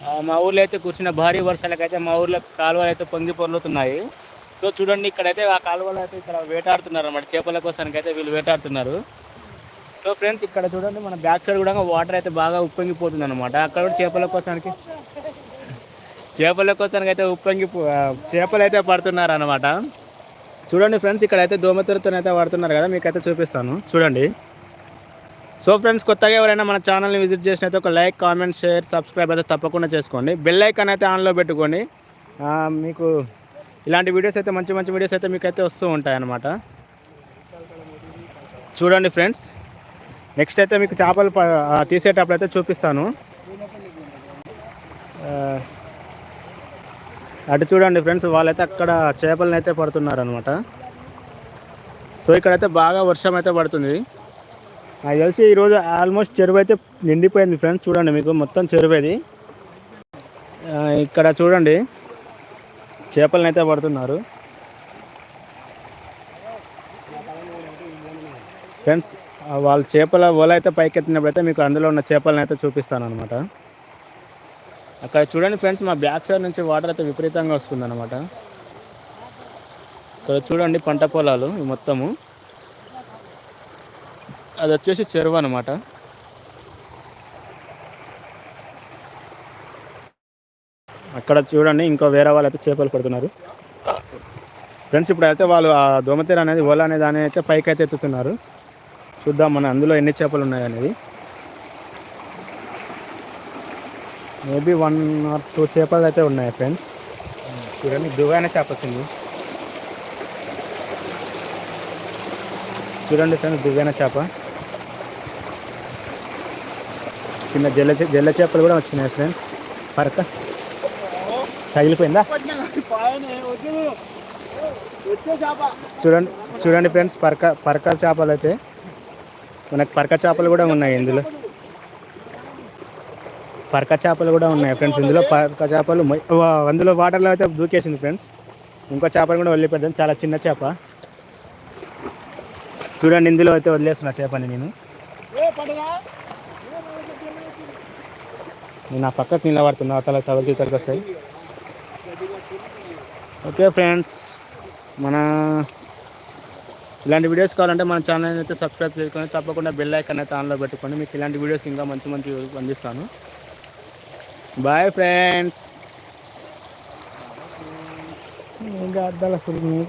ఆ, మా ఊర్లో అయితే కూర్చున్న భారీ వర్షాలకైతే మా ఊర్లో కాలువలు అయితే పొంగి పొర్లుతున్నాయి. సో చూడండి ఇక్కడైతే ఆ కాలువలు అయితే ఇక్కడ వేటాడుతున్నారు అనమాట చేపల కోసానికి అయితే వీళ్ళు వేటాడుతున్నారు. సో ఫ్రెండ్స్ ఇక్కడ చూడండి మన బ్యాక్ సైడ్ కూడా వాటర్ అయితే బాగా ఉప్పొంగిపోతుంది అనమాట అక్కడ కూడా చేపల కోసానికి చేపల కోసానికి అయితే ఉప్పొంగి చేపలు అయితే పడుతున్నారు అనమాట చూడండి ఫ్రెండ్స్ ఇక్కడైతే దోమతెరతో అయితే పడుతున్నారు కదా మీకైతే చూపిస్తాను. చూడండి. సో ఫ్రెండ్స్ కొత్తగా ఎవరైనా మన ఛానల్ని విజిట్ చేసినైతే ఒక లైక్ కామెంట్ షేర్ సబ్స్క్రైబ్ అయితే తప్పకుండా చేసుకోండి. బెల్ ఐకాన్ అయితే ఆన్లో పెట్టుకోండి. మీకు ఇలాంటి వీడియోస్ అయితే మంచి మంచి వీడియోస్ అయితే మీకు అయితే వస్తూ ఉంటాయన్నమాట. చూడండి ఫ్రెండ్స్ నెక్స్ట్ అయితే మీకు చేపలు తీసేటప్పుడు అయితే చూపిస్తాను. అటు చూడండి ఫ్రెండ్స్ వాళ్ళైతే అక్కడ చేపలను అయితే పడుతున్నారు అనమాట సో ఇక్కడైతే బాగా వర్షం అయితే పడుతుంది. నాకు తెలిసి ఈరోజు ఆల్మోస్ట్ చెరువు అయితే నిండిపోయింది ఫ్రెండ్స్ చూడండి మీకు మొత్తం చెరువు ఇది. ఇక్కడ చూడండి చేపలను అయితే పడుతున్నారు. ఫ్రెండ్స్ వాళ్ళ చేపల ఓల అయితే పైకెత్తినప్పుడు అయితే మీకు అందులో ఉన్న చేపలను అయితే చూపిస్తాను అనమాట అక్కడ చూడండి ఫ్రెండ్స్ మా బ్యాక్ సైడ్ నుంచి వాటర్ అయితే విపరీతంగా వస్తుంది అనమాట ఇక్కడ చూడండి పంట పొలాలు మొత్తము. అది వచ్చేసి చెరువు అనమాట అక్కడ చూడండి ఇంకో వేరే వాళ్ళు అయితే చేపలు పడుతున్నారు ఫ్రెండ్స్ ఇప్పుడు అయితే వాళ్ళు ఆ దోమతీర అనేది ఓలా అనే దాని అయితే పైకి అయితే ఎత్తుతున్నారు. చూద్దాం మన అందులో ఎన్ని చేపలు ఉన్నాయి అనేది. మేబీ వన్ ఆర్ టూ చేపలు అయితే ఉన్నాయి ఫ్రెండ్స్ చూడండి దువ్వైన చేప వచ్చింది. చూడండి ఫ్రెండ్స్ దువ్వైన చేప. చిన్న జల్ల చే- జల్ల చేపలు కూడా వచ్చినాయి ఫ్రెండ్స్ పరక. తగిలిపోయిందా? చూడండి చూడండి ఫ్రెండ్స్ పరక పరక చేపలు అయితే. మనకు పరక చేపలు కూడా ఉన్నాయి ఇందులో. పరక చేపలు కూడా ఉన్నాయి ఫ్రెండ్స్ ఇందులో పరక చేపలు అందులో వాటర్లో అయితే దూకేసింది ఫ్రెండ్స్ ఇంకో చేపలు కూడా వదిలిపెట్టాను చాలా చిన్న చేప. చూడండి ఇందులో అయితే వదిలేస్తున్నా చేపని నేను. నేను ఆ పక్కకు నిలబడుతున్నా తల తలకి ఇతరికి వస్తాయి. ఓకే ఫ్రెండ్స్ మన ఇలాంటి వీడియోస్ కావాలంటే మన ఛానల్ అయితే సబ్స్క్రైబ్ చేసుకొని తప్పకుండా బెల్ ఐకాన్ అయితే ఆన్లో పెట్టుకోండి. మీకు ఇలాంటి వీడియోస్ ఇంకా మంచి మంచి అందిస్తాను. బాయ్ ఫ్రెండ్స్ ఇంకా అద్దాల